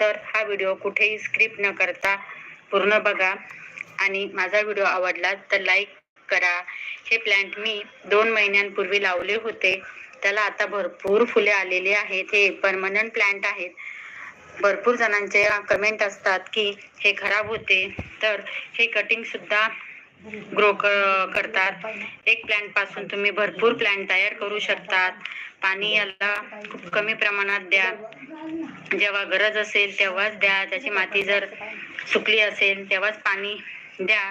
तर हा व्हिडिओ कुठेही स्क्रिप्ट न करता पूर्ण बघा. आणि माझा व्हिडिओ आवडला तर लाईक करा. हे प्लांट मी दोन महिन्यांपूर्वी लावले होते. त्याला आता भरपूर फुले आलेली आहेत. हे परमनंट प्लांट आहेत. भरपूर जणांचे कमेंट असतात की हे खराब होते. तर हे कटिंग सुद्धा ग्रो करतात. एक प्लांटपासून तुम्ही भरपूर प्लांट तयार करू शकतात. पाणी याला खूप कमी प्रमाणात द्या. जेव्हा गरज असेल तेव्हाच द्या. त्याची माती जर सुकली असेल तेव्हाच पाणी द्या.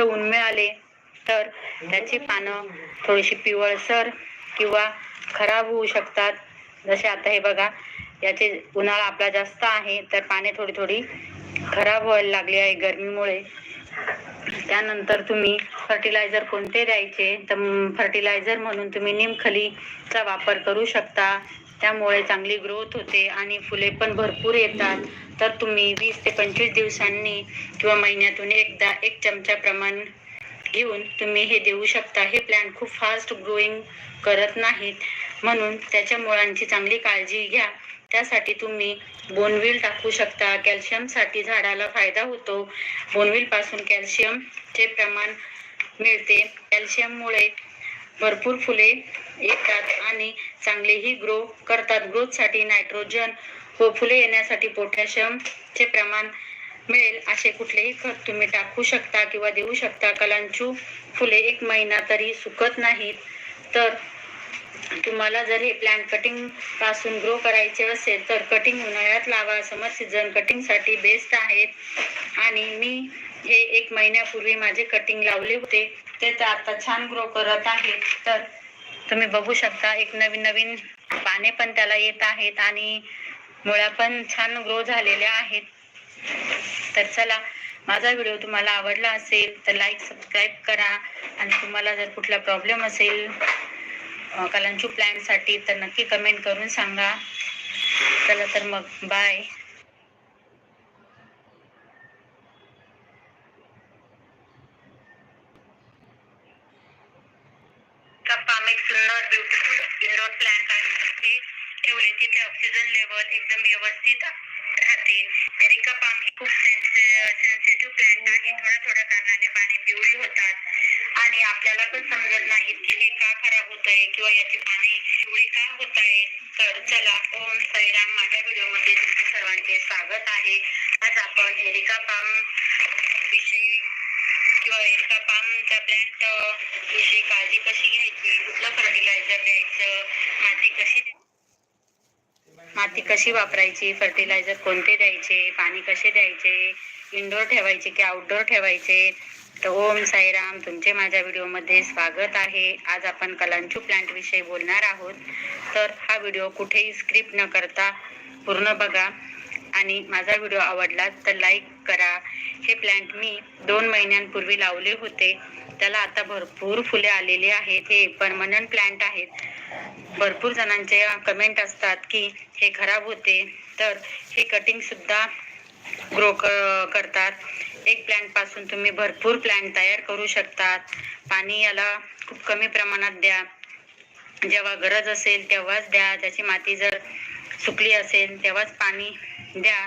जास्त ऊन मिळाले तर त्याची पानं थोडीशी पिवळसर किंवा खराब होऊ शकतात. जसे आता हे बघा याचे उन्हाळा आपला जास्त आहे तर पाने थोडी थोडी खराब व्हायला लागली आहे गरमीमुळे. त्यानंतर तुम्ही फर्टिलायझर कोणते द्यायचे? तर फर्टिलायझर म्हणून तुम्ही निमखलीचा वापर करू शकता. त्यामुळे चांगली ग्रोथ होते आणि फुले पण भरपूर येतात. तर तुम्ही वीस ते पंचवीस दिवसांनी किंवा महिन्यातून एकदा एक चमचा प्रमाण घेऊन तुम्ही हे देऊ शकता. हे प्लांट खूप फास्ट ग्रोईंग करत नाहीत. म्हणून त्याच्या मुळांची चांगली काळजी घ्या. त्यासाठी तुम्ही बोनविल टाकू शकता. कॅल्शियमसाठी झाडाला फायदा होतो. बोनविलपासून कॅल्शियमचे प्रमाण मिळते. कॅल्शियममुळे भरपूर फुले येतात आणि चांगलेही ग्रो करतात. ग्रोथसाठी नायट्रोजन व फुले येण्यासाठी पोटॅशियमचे प्रमाण मिळेल असे कुठलेही खत तुम्ही टाकू शकता किंवा देऊ शकता. कलांचू फुले एक महिना तरी सुकत नाहीत. तर तुम्हाला जर हे प्लांट कटिंगपासून ग्रो करायचे असेल तर कटिंग उन्हाळ्यात लावा. समर सीझन कटिंगसाठी बेस्ट आहेत आणि मी हे एक महिन्यापूर्वी माझे कटिंग लावले होते. ते तर आता छान ग्रो करत आहेत. तर तुम्ही बघू शकता एक नवीन नवीन पाने पण त्याला येत आहेत आणि मुळ्या पण छान ग्रो झालेल्या आहेत. तर चला माझा व्हिडिओ तुम्हाला आवडला असेल तर लाईक सबस्क्राईब करा. आणि तुम्हाला जर कुठला प्रॉब्लेम असेल कलांचू प्लॅनसाठी तर नक्की कमेंट करून सांगा. चला तर मग बाय पाम एक ब्युटिफुल इंडोर प्लांट आहे तिथे ठेवले. तिथे ऑक्सिजन लेवल एकदम व्यवस्थित राहते. एरिका पाम ही खूप सेन्सिटिव्ह प्लांट आहे थोड्या थोड्या कारणाने पाणी पिवळी होतात. आणि आपल्याला पण समजत नाही की हे का खराब होत आहे किंवा याची पाने पिवळी का होत आहे तर चला ओम साईराम. माझ्या व्हिडिओमध्ये तुमचे सर्वांचे स्वागत आहे. आज आपण एरिका पाम किंवा एक पाम चा प्लांट विषयी काळजी कशी घ्यायची? कुठलं फर्टिलायझर द्यायचं? माती कशी माती कशी वापरायची? फर्टिलायझर कोणते द्यायचे? पाणी कसे द्यायचे? इनडोर ठेवायचे की आउटडोअर ठेवायचे? तर ओम साईराम तुमचे माझ्या व्हिडिओमध्ये स्वागत आहे. आज आपण कलांचू प्लांट विषयी बोलणार आहोत. तर हा व्हिडिओ कुठेही स्क्रिप्ट न करता पूर्ण बघा. आणि माझा व्हिडिओ आवडला तर लाईक करा. हे प्लांट मी दोन महिन्यांपूर्वी लावले होते. त्याला आता भरपूर फुले आलेली आहेत. हे परमनंट प्लांट आहेत. भरपूर जणांचे कमेंट असतात की हे खराब होते. तर हे कटिंग सुद्धा ग्रो करतात. एक प्लांटपासून तुम्ही भरपूर प्लांट तयार करू शकतात. पाणी याला खूप कमी प्रमाणात द्या. जेव्हा गरज असेल तेव्हाच द्या. त्याची माती जर सुकली असेल तेव्हाच पाणी द्या.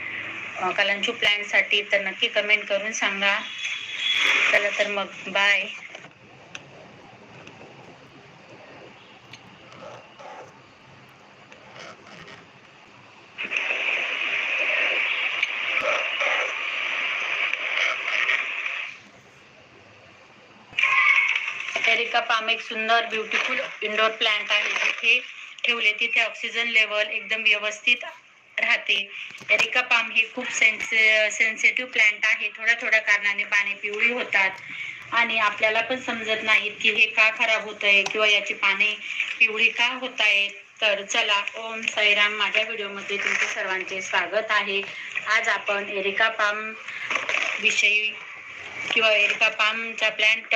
कलांचू प्लॅनसाठी तर नक्की कमेंट करून सांगा. चला तर मग बाय एरिका पाम एक सुंदर ब्युटिफुल इंडोर प्लांट आहे. जिथे ठेवले तिथे ऑक्सिजन लेवल एकदम व्यवस्थित असते एरिका पाम हे खूप सेन्से सेन्सिटिव्ह प्लांट आहे. थोड्या थोड्या कारणाने पाने पिवळी होतात. आणि आपल्याला पण समजत नाहीत की हे का खराब होत आहे किंवा याची पाने पिवळी का होत आहेत तर चला ओम साईराम. माझ्या व्हिडिओमध्ये तुमचे सर्वांचे स्वागत आहे. आज आपण एरिका पाम विषयी किंवा एरिका पामच्या प्लांट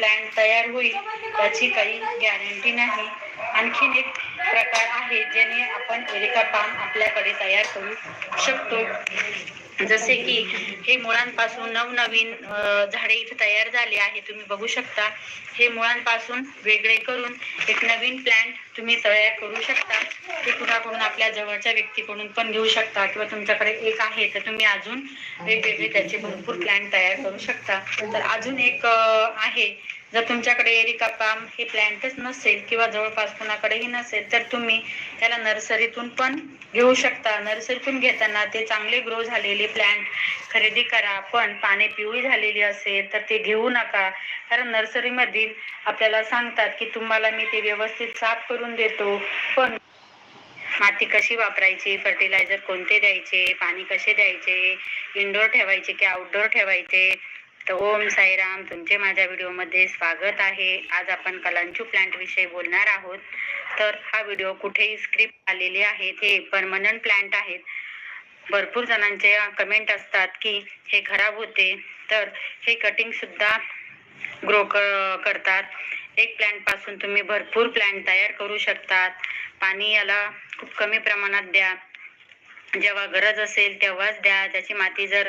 प्लॅन तयार होईल याची काही गॅरंटी नाही. आणखीन एक प्रकार आहे ज्याने आपण एरिका पाम आपल्याकडे तयार करू शकतो. जसे की हे मुळांपासून नवनवीन झाडे इथे तयार झाले आहे तुम्ही बघू शकता. हे मुळांपासून वेगळे करून एक नवीन प्लॅन्ट तुम्ही तयार करू शकता. ते कुणाकडून? आपल्या जवळच्या व्यक्तीकडून पण घेऊ शकता किंवा तुमच्याकडे एक आहे तर तुम्ही अजून वेगवेगळे त्याचे भरपूर प्लॅन तयार करू शकता. तर अजून एक आहे. जर तुमच्याकडे एरिका पाम हे प्लॅन्टच नसेल किंवा जवळपास कुणाकडेही नसेल तर तुम्ही त्याला नर्सरीतून पण घेऊ शकता. नर्सरीतून घेताना ते चांगले ग्रो झालेले प्लॅन्ट खरेदी करा. पण पाने पिवळी झालेली असेल तर ते घेऊ नका. कारण नर्सरीमधील आपल्याला सांगतात की तुम्हाला मी ते व्यवस्थित साफ करून देतो. पण माती कशी वापरायची? फर्टिलायझर कोणते द्यायचे? पाणी कसे द्यायचे? इनडोअर ठेवायचे की आउटडोअर ठेवायचे? तर ओम साईराम तुमचे माझ्या व्हिडिओमध्ये स्वागत आहे. आज आपण कलांचू प्लांट विषयी बोलणार आहोत. तर हा व्हिडिओ कुठेही स्क्रिप्ट आलेले आहेत हे परमनंट प्लांट आहेत. भरपूर जणांचे कमेंट असतात की हे खराब होते. तर हे कटिंग सुद्धा ग्रो करतात. एक प्लांटपासून तुम्ही भरपूर प्लांट तयार करू शकतात. पाणी याला खूप कमी प्रमाणात द्या. जेव्हा गरज असेल तेव्हाच द्या. त्याची माती जर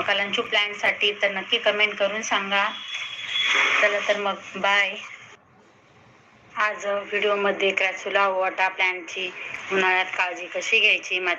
कलांचू प्लॅनसाठी तर नक्की कमेंट करून सांगा. चला तर मग बाय आज व्हिडिओमध्ये क्रॅसुला वाटा प्लॅनची उन्हाळ्यात काळजी कशी घ्यायची माती